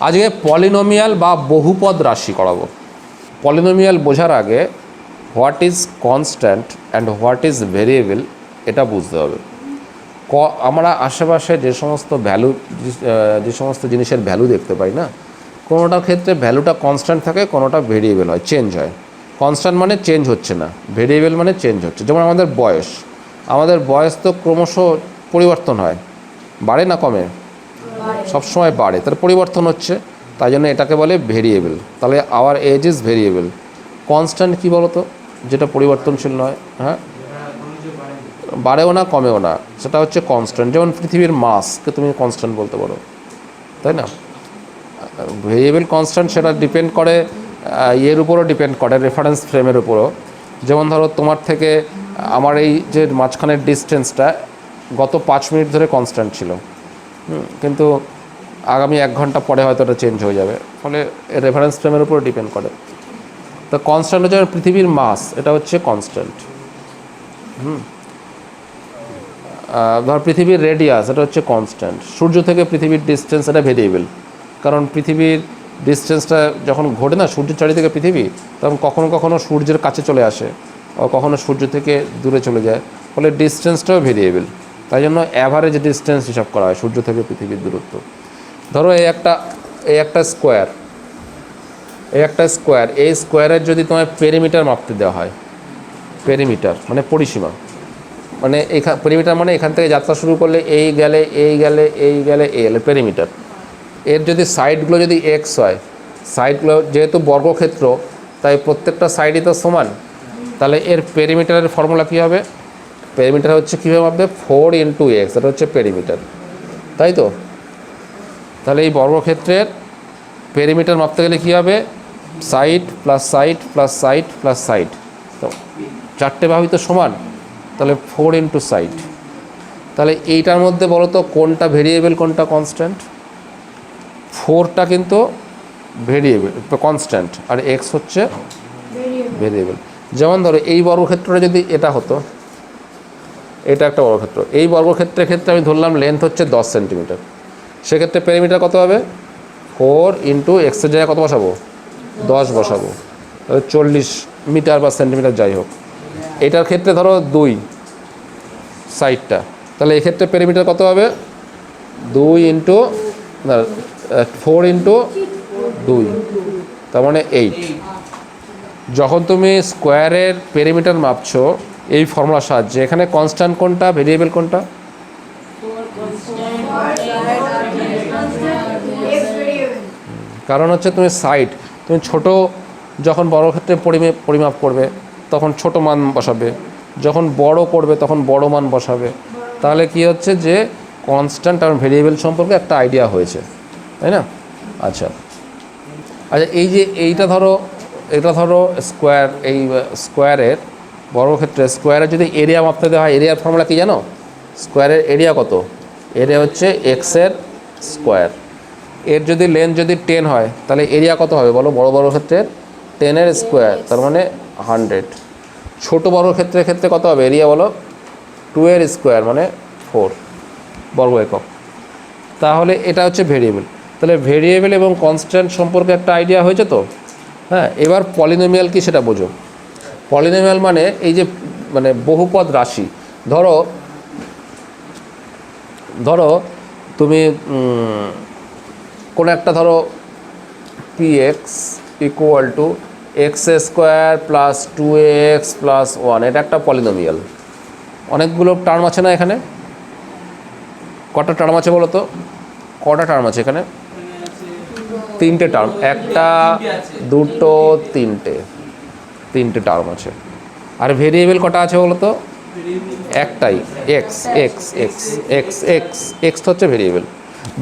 আজকে পলিনোমিয়াল বা বহুপদ রাশি করাবো। পলিনোমিয়াল বোঝার আগে what is constant and what is variable এটা বুঝতে হবে। ক, আমরা আশেপাশে যে সমস্ত ভ্যালু, যে সমস্ত জিনিসের ভ্যালু দেখতে পাই না, কোনোটার ক্ষেত্রে ভ্যালুটা কনস্ট্যান্ট থাকে, কোনোটা ভেরিয়েবল হয়, চেঞ্জ হয়। কনস্ট্যান্ট মানে চেঞ্জ হচ্ছে না, ভেরিয়েবল মানে চেঞ্জ হচ্ছে। যেমন আমাদের বয়স আমাদের বয়স তো ক্রমশ পরিবর্তন হয়, বাড়ে না কমে? সবসময় বাড়ে। তার পরিবর্তন হচ্ছে, তাই জন্য এটাকে বলে ভেরিয়েবল তাহলে our age is variable constant কী বলো তো যেটা পরিবর্তনশীল নয় হ্যাঁ? বাড়েও না, কমেও না। সেটা হচ্ছে কনস্ট্যান্ট যেমন পৃথিবীর মাসকে তুমি কনস্ট্যান্ট বলতে পারো। তাই না? ভেরিয়েবল কনস্ট্যান্ট সেটা ডিপেন্ড করে ইয়ের উপরও ডিপেন্ড করে রেফারেন্স ফ্রেমের উপরও। যেমন ধরো তোমার থেকে, আমার এই যে মাঝখানের ডিস্টেন্সটা গত পাঁচ মিনিট ধরে কনস্ট্যান্ট ছিল। কিন্তু আগামী এক ঘণ্টা পরে হয়তো এটা চেঞ্জ হয়ে যাবে। ফলে রেফারেন্স ফ্রেমের উপর ডিপেন্ড করে। তো কনস্ট্যান্ট হচ্ছে পৃথিবীর মাস এটা হচ্ছে কনস্ট্যান্ট হুম। ধর পৃথিবীর রেডিয়াস এটা হচ্ছে কনস্ট্যান্ট সূর্য থেকে পৃথিবীর ডিস্টেন্স এটা ভেরিয়েবল কারণ পৃথিবীর ডিস্টেন্সটা যখন ঘটে না সূর্যের চারিদিকে পৃথিবী, তখন কখনো কখনো সূর্যের কাছে চলে আসে ও কখনো সূর্য থেকে দূরে চলে যায়। ফলে ডিস্টেন্সটাও ভেরিয়েবল তাই জন্য অ্যাভারেজ ডিস্টেন্স হিসাব করা হয় সূর্য থেকে পৃথিবীর দূরত্ব। ধরো এই একটা এই একটা স্কোয়ার এই একটা স্কোয়ার এই স্কোয়ারের যদি তোমায় পেরিমিটার মাপতে দেওয়া হয় পেরিমিটার মানে পরিসীমা মানে এখান পেরিমিটার মানে এখান থেকে যাত্রা শুরু করলে এই গেলে এই গেলে এই গেলে এই গেলে পেরিমিটার এর যদি সাইডগুলো যদি এক্স হয় সাইডগুলো যেহেতু বর্গক্ষেত্র, তাই প্রত্যেকটা সাইডই তো সমান, তাহলে এর পেরিমিটারের ফর্মুলা কী হবে? পেরিমিটার হচ্ছে কীভাবে মাপবে? ফোর ইন্টু এক্স এটা হচ্ছে পেরিমিটার তাই তো? তাহলে এই বর্গক্ষেত্রের পেরিমিটার মাপতে গেলে কী হবে? Side plus side plus side plus side তো চারটে বাহুই তো সমান। তাহলে ফোর ইন্টু সাইড তাহলে এইটার মধ্যে বলো তো কোনটা ভেরিয়েবল কোনটা কনস্ট্যান্ট ফোরটা কিন্তু ভেরিয়েবল কনস্ট্যান্ট আর এক্স হচ্ছে ভেরিয়েবল যেমন ধরো এই বর্গক্ষেত্রটা যদি এটা হতো এটা একটা বর্গক্ষেত্র এই বর্গক্ষেত্রের ক্ষেত্রে আমি ধরলাম লেন্থ হচ্ছে দশ সেন্টিমিটার সেক্ষেত্রে পেরিমিটার কত হবে? ফোর ইন্টু এক্সের জায়গায় কত বসাবো? দশ বসাবো। তাহলে চল্লিশ মিটার বা সেন্টিমিটার যাই হোক। এটার ক্ষেত্রে ধরো দুই সাইডটা তাহলে এক্ষেত্রে পেরিমিটার কত হবে? দুই ইন্টু না ফোর ইন্টু দুই। তার মানে এইট যখন তুমি স্কোয়ারের পেরিমিটার মাপছো এই ফর্মুলার সাহায্যে। এখানে কনস্ট্যান্ট কোনটা ভেরিয়েবল কোনটা? কারণ হচ্ছে তুমি সাইড তুমি ছোট যখন বড় ক্ষেত্রে পরিমে পরিমাপ করবে, তখন ছোট মান বসাবে। যখন বড় করবে, তখন বড় মান বসাবে। তাহলে কি হচ্ছে যে কনস্ট্যান্ট আর ভেরিয়েবল সম্পর্কে একটা আইডিয়া হয়েছে। তাই না? আচ্ছা। আচ্ছা এই যে এইটা ধরো, এটা ধরো স্কোয়ার এই স্কোয়ারের বর্গক্ষেত্রে স্কোয়ারের যদি এরিয়া মাপতে হয় এরিয়ার ফর্মুলা কি জানো? স্কোয়ারের এরিয়া কত? এরিয়া হচ্ছে এক্সের স্কোয়ার এর যদি লেন্থ যদি টেন হয়, তাহলে এরিয়া কত হবে? বলো, বড় বড় ক্ষেত্রে টেনের স্কোয়ার তার মানে হান্ড্রেড ছোটো, বড় ক্ষেত্রের ক্ষেত্রে কত হবে? এরিয়া বলো টু এর স্কোয়ার মানে ফোর বর্গ একক। তাহলে এটা হচ্ছে ভেরিয়েবল তাহলে ভেরিয়েবল এবং কনস্ট্যান্ট সম্পর্কে একটা আইডিয়া হয়েছে তো? হ্যাঁ এবার পলিনোমিয়াল কি সেটা বোঝো। পলিনোমিয়াল মানে এই যে মানে বহুপদ রাশি। ধরো ধরো তুমি কোনো একটা ধরো P x equal to x square plus two x plus one এটা একটা পলিনোমিয়াল অনেকগুলো টার্ম আছে না এখানে? কটা টার্ম আছে বলো তো? কটা টার্ম আছে এখানে? তিনটে টার্ম একটা, দুটো, তিনটে। তিনটে টার্ম আছে। আর ভেরিয়েবল কটা আছে বলো তো? একটাই। X x x x x x হচ্ছে ভেরিয়েবল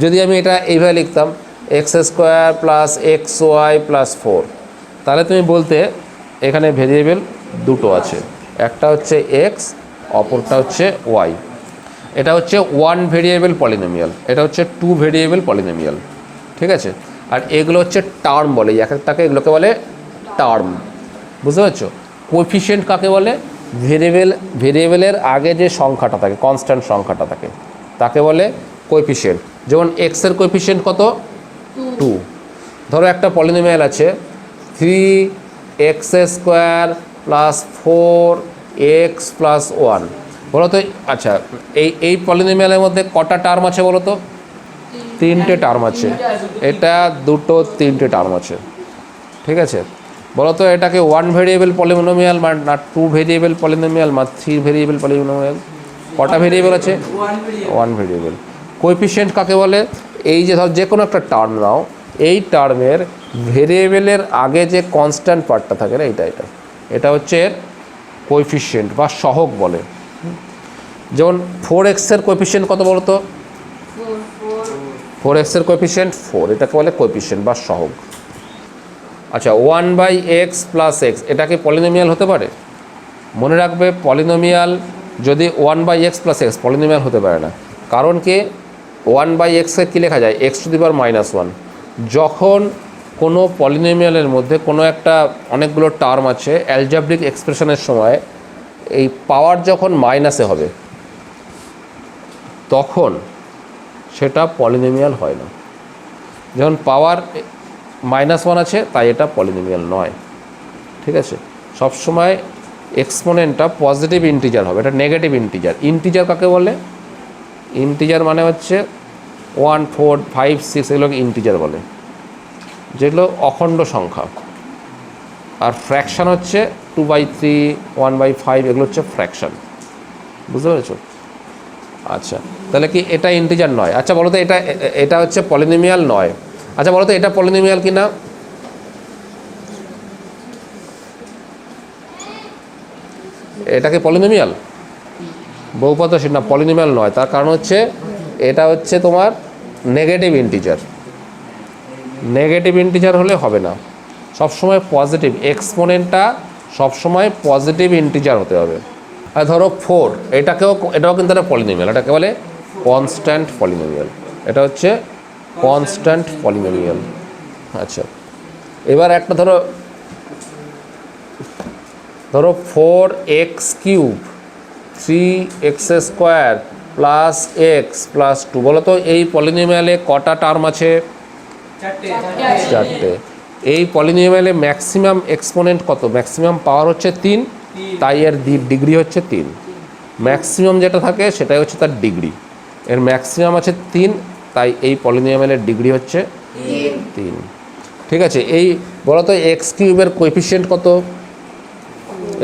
যদি আমি এটা এইভাবে লিখতাম x square plus x y plus four তাহলে তুমি বলতে এখানে ভেরিয়েবল দুটো আছে। একটা হচ্ছে এক্স অপরটা হচ্ছে ওয়াই এটা হচ্ছে ওয়ান ভেরিয়েবল পলিনোমিয়াল এটা হচ্ছে টু ভেরিয়েবল পলিনোমিয়াল ঠিক আছে? আর এগুলো হচ্ছে টার্ম বলে। এক একটাকে এগুলোকে বলে টার্ম বুঝতে পারছ? কোফিশিয়েন্ট কাকে বলে? ভেরিয়েবল ভেরিয়েবলের আগে যে সংখ্যাটা থাকে কনস্ট্যান্ট সংখ্যাটা থাকে তাকে বলে কোএফিসিয়েন্ট যেমন এক্সের কোএফিসিয়েন্ট কত? টু ধরো একটা পলিনোমিয়াল আছে three x square plus four x plus one বলো তো আচ্ছা এই এই পলিনোমিয়ালের মধ্যে কটা টার্ম আছে বলো তো? তিনটে। টার্ম আছে। এটা দুটো তিনটে টার্ম আছে। ঠিক আছে? বলো তো এটাকে ওয়ান ভেরিয়েবল পলিনোমিয়াল না টু ভেরিয়েবল পলিনোমিয়াল বা থ্রি ভেরিয়েবল পলিনোমিয়াল কটা ভেরিয়েবল আছে? ওয়ান ভেরিয়েবল কোএফিসিয়েন্ট কাকে বলে? এই যে ধর যে কোনো একটা টার্ম নাও এই টার্মের ভেরিয়েবলের আগে যে কনস্ট্যান্ট পার্টটা থাকে না এটা এটা এটা হচ্ছে এর কোএফিসিয়েন্ট বা সহগ বলে। যেমন ফোর এক্সের কোএফিসিয়েন্ট কত বলো তো ফোর এক্সের কোএফিসিয়েন্ট ফোর এটাকে বলে কোএফিসিয়েন্ট বা সহগ। আচ্ছা one by x plus x এটা কি পলিনোমিয়াল হতে পারে? মনে রাখবে পলিনোমিয়াল যদি one by x plus x polynomial হতে পারে না। কারণ কি? ওয়ান বাই এক্সকে কী লেখা যায়? X to the power minus one যখন কোনো পলিনোমিয়ালের মধ্যে কোনো একটা অনেকগুলো টার্ম আছে অ্যালজাব্রিক এক্সপ্রেশনের সময়, এই পাওয়ার যখন মাইনাসে হবে, তখন সেটা পলিনোমিয়াল হয় না। যখন পাওয়ার মাইনাস ওয়ান আছে, তাই এটা পলিনোমিয়াল নয়। ঠিক আছে? সবসময় এক্সপোনেন্টটা পজিটিভ ইন্টিজার হবে, এটা নেগেটিভ ইন্টিজার। ইন্টিজার কাকে বলে? ইন্টিজার মানে হচ্ছে ওয়ান, ফোর, ফাইভ, সিক্স, এগুলোকে ইন্টিজার বলে। যেগুলো অখণ্ড সংখ্যা। আর ফ্র্যাকশান হচ্ছে two by three, one by five, এগুলো হচ্ছে ফ্র্যাকশান। বুঝতে পেরেছ? আচ্ছা তাহলে কি এটা ইন্টিজার নয়? আচ্ছা বলো তো, এটা এটা হচ্ছে পলিনোমিয়াল নয়। আচ্ছা বলো তো, এটা পলিনোমিয়াল কি না এটাকে পলিনোমিয়াল? বহুপদশীল না, পলিনোমিয়াল নয়। তার কারণ হচ্ছে, এটা হচ্ছে তোমার নেগেটিভ ইন্টিজার নেগেটিভ ইন্টিজার হলে হবে না। সবসময় পজিটিভ এক্সপোনেন্টটা সবসময় পজিটিভ ইন্টিজার হতে হবে। আর ধরো ফোর এটাকেও, এটাও কিন্তু একটা পলিনোমিয়াল, এটাকে বলে কনস্ট্যান্ট পলিনোমিয়াল। এটা হচ্ছে কনস্ট্যান্ট পলিনোমিয়াল আচ্ছা এবার একটা ধরো ধরো four x cube three x square plus x plus two বলো তো এই পলিনোমিয়ালে কটা টার্ম আছে? চারটে। এই পলিনোমিয়ালে ম্যাক্সিমাম এক্সপোনেন্ট কত? ম্যাক্সিমাম পাওয়ার হচ্ছে তিন তাই এর ডিগ্রি হচ্ছে তিন। ম্যাক্সিমাম যেটা থাকে সেটাই হচ্ছে তার ডিগ্রি এর ম্যাক্সিমাম আছে তিন তাই এই পলিনোমিয়ালের ডিগ্রি হচ্ছে তিন। ঠিক আছে এই বলো তো এক্স কিউবের কোএফিসিয়েন্ট কত?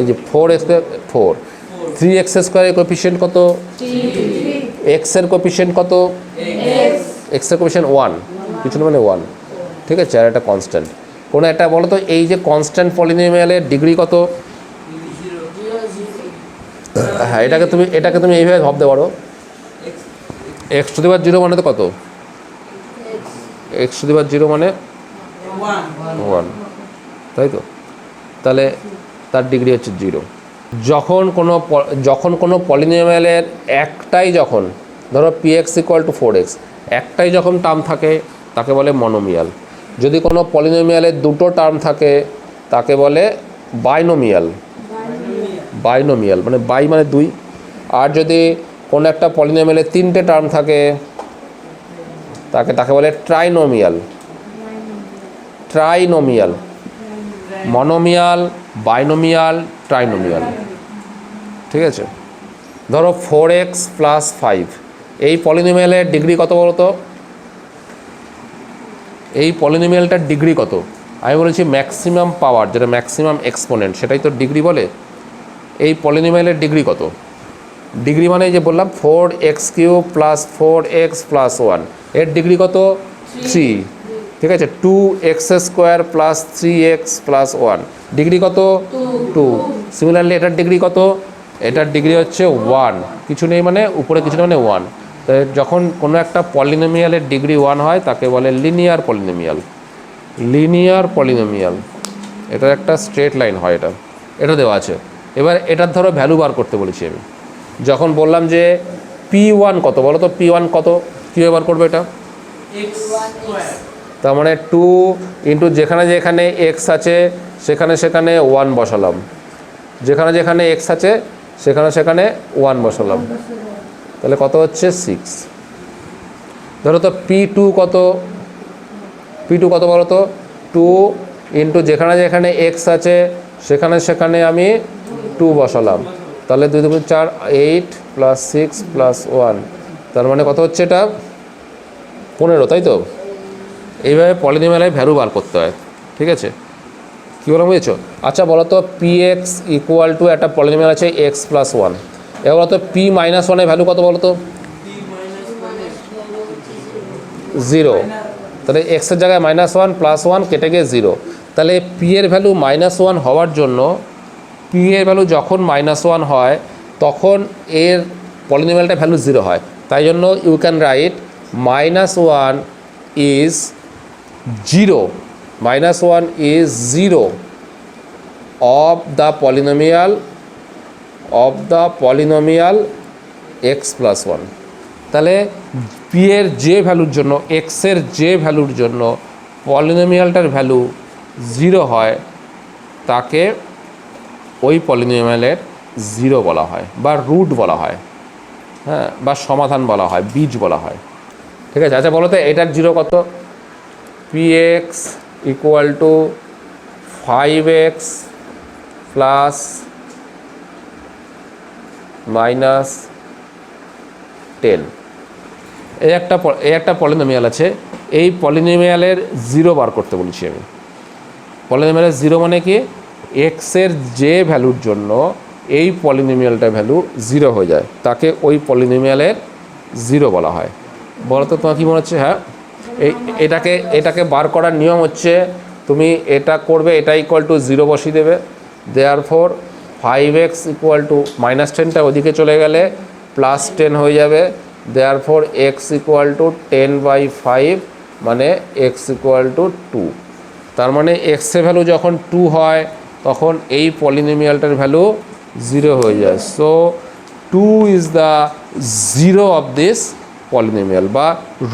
এই যে four x four three x স্কোয়ারের কোএফিসিয়েন্ট কত? এক্সের কোএফিসিয়েন্ট কত? এক্সের কোএফিসিয়েন্ট ওয়ান কিছু না মানে ওয়ান ঠিক আছে আর একটা কনস্ট্যান্ট কোনো একটা বলো তো এই যে কনস্ট্যান্ট পলিনোমিয়ালের ডিগ্রি কত? হ্যাঁ এটাকে তুমি এটাকে তুমি এইভাবে ভাবতে পারো। এক্স টু দিবার জিরো মানে তো কত? এক্স টু দিবার জিরো মানে ওয়ান তাই তো? তাহলে তার ডিগ্রি হচ্ছে জিরো যখন কোনো যখন কোনো পলিনোমিয়ালের একটাই যখন ধরো P x equal to four x একটাই যখন টার্ম থাকে তাকে বলে মনোমিয়াল যদি কোনো পলিনোমিয়ালের দুটো টার্ম থাকে তাকে বলে বাইনোমিয়াল বাইনোমিয়াল মানে বাই মানে দুই। আর যদি কোনো একটা পলিনোমিয়ালের তিনটে টার্ম থাকে, তাকে তাকে বলে trinomial trinomial monomial binomial trinomial ঠিক আছে? ধরো ফোর এক্স প্লাস ফাইভ এই পলিনোমিয়ালের ডিগ্রি কত বলো তো? এই পলিনোমিয়ালটার ডিগ্রি কত? আমি বলেছি ম্যাক্সিমাম পাওয়ার যেটা ম্যাক্সিমাম এক্সপোনেন্ট সেটাই তো ডিগ্রি বলে। এই পলিনোমিয়ালের ডিগ্রি কত? ডিগ্রি মানে যে বললাম four x cube plus four x plus ওয়ানের ডিগ্রি কত? থ্রি ঠিক আছে? Two x square plus three x plus one degree কত? টু সিমিলারলি এটার ডিগ্রি কত? এটার ডিগ্রি হচ্ছে ওয়ান কিছু নেই মানে উপরে কিছু নেই মানে ওয়ান তো যখন কোনো একটা পলিনোমিয়ালের ডিগ্রি ওয়ান হয় তাকে বলে লিনিয়ার পলিনোমিয়াল লিনিয়ার পলিনোমিয়াল এটার একটা স্ট্রেট লাইন হয় এটা। এটা দেওয়া আছে। এবার এটার ধরো ভ্যালু বার করতে বলেছি আমি। যখন বললাম যে পি ওয়ান কত বলো তো পি ওয়ান কত? কী ব্যবহার করবে এটা? তার মানে টু ইন্টু যেখানে যেখানে এক্স আছে সেখানে সেখানে ওয়ান বসালাম। যেখানে যেখানে এক্স আছে সেখানে সেখানে ওয়ান বসালাম। তাহলে কত হচ্ছে সিক্স ধরো তো পি টু কত? পি টু কত বলো তো? টু ইন্টু যেখানে যেখানে এক্স আছে সেখানে সেখানে আমি টু বসালাম। তাহলে দুই দুপুর চার eight plus six plus one তার মানে কত হচ্ছে এটা? পনেরো, তাই তো? এইভাবে পলিনিমেলায় ভ্যালু বার করতে হয়, ঠিক আছে? কী বললাম, বুঝেছ? আচ্ছা বলো তো পি এক্স ইকুয়াল টু একটা পলিনিমেল আছে এক্স প্লাস ওয়ান এবার বলো তো পি মাইনাস ওয়ানের ভ্যালু কত বলো তো জিরো তাহলে এক্সের জায়গায় মাইনাস ওয়ান প্লাস ওয়ান কেটে গিয়ে জিরো তাহলে পি এর ভ্যালু মাইনাস ওয়ান হওয়ার জন্য পি এর ভ্যালু যখন মাইনাস ওয়ান হয়, তখন এর পলিনিমেলটা ভ্যালু জিরো হয়। তাই জন্য you can write minus one is zero minus one is zero of the polynomial of the polynomial x plus one তাহলে পি এর যে ভ্যালুর জন্য এক্সের যে ভ্যালুর জন্য পলিনোমিয়ালটার ভ্যালু জিরো হয়, তাকে ওই পলিনোমিয়ালের জিরো বলা হয়, বা রুট বলা হয় হ্যাঁ বা সমাধান বলা হয়, বীজ বলা হয়। ঠিক আছে? আচ্ছা বলো তো এটার জিরো কত? P x equal to five x plus minus ten এই একটা এই একটা পলিনোমিয়াল আছে, এই পলিনোমিয়ালের জিরো বার করতে বলেছি আমি। পলিনোমিয়ালের জিরো মানে কি? এক্সের যে ভ্যালুর জন্য এই পলিনোমিয়ালটার ভ্যালু জিরো হয়ে যায়, তাকে ওই পলিনোমিয়ালের জিরো বলা হয়। বলো তো, তোমার কী মনে হচ্ছে? হ্যাঁ? এই, এটাকে এটাকে বার করার নিয়ম হচ্ছে তুমি এটা করবে, এটা ইকুয়াল টু জিরো বসিয়ে দেবে। Therefore five x equal to minus টেনটা ওদিকে চলে গেলে প্লাস টেন হয়ে যাবে। Therefore x equal to ten by five মানে এক্স ইকুয়াল টু টু তার মানে এক্সের ভ্যালু যখন টু হয় তখন এই পলিনোমিয়ালটার ভ্যালু জিরো হয়ে যায়। So two is the zero of this polynomial বা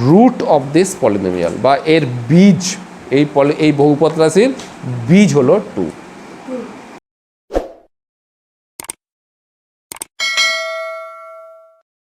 রুট অফ দিস পলিনোমিয়াল বা এর বীজ, এই পলি, এই বহুপদ রাশির বীজ হলো টু